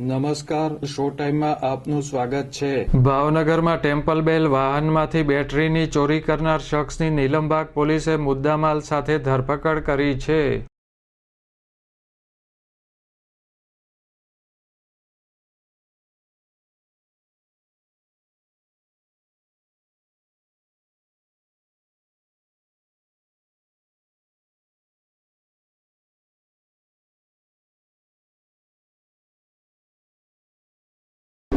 નમસ્કાર, શો ટાઈમમાં આપનું સ્વાગત છે. ભાવનગરમાં ટેમ્પલ બેલ વાહનમાંથી બેટરીની ચોરી કરનાર શખ્સની નીલમબાગ પોલીસે મુદ્દામાલ સાથે ધરપકડ કરી છે.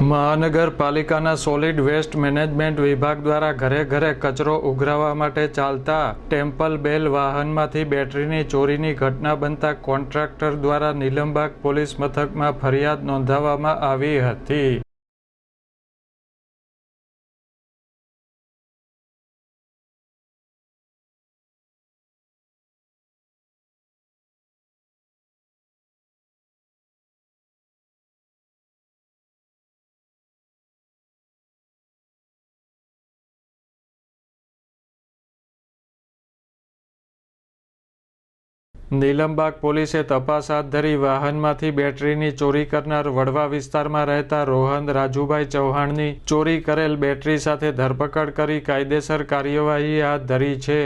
મહાનગરપાલિકાના સોલિડ વેસ્ટ મેનેજમેન્ટ વિભાગ દ્વારા ઘરે ઘરે કચરો ઉઘરાવવા માટે ચાલતા ટેમ્પલ બેલ વાહનમાંથી બેટરીની ચોરીની ઘટના બનતા કોન્ટ્રાક્ટર દ્વારા નિલંબાગ પોલીસ મથકમાં ફરિયાદ નોંધાવવામાં આવી હતી. નીલમબાગ પોલીસે તપાસ હાથ ધરી વાહનમાંથી બેટરીની ચોરી કરનાર વડવા વિસ્તારમાં રહેતા રોહન રાજુભાઈ ચૌહાણની ચોરી કરેલ બેટરી સાથે ધરપકડ કરી કાયદેસર કાર્યવાહી હાથ ધરી છે.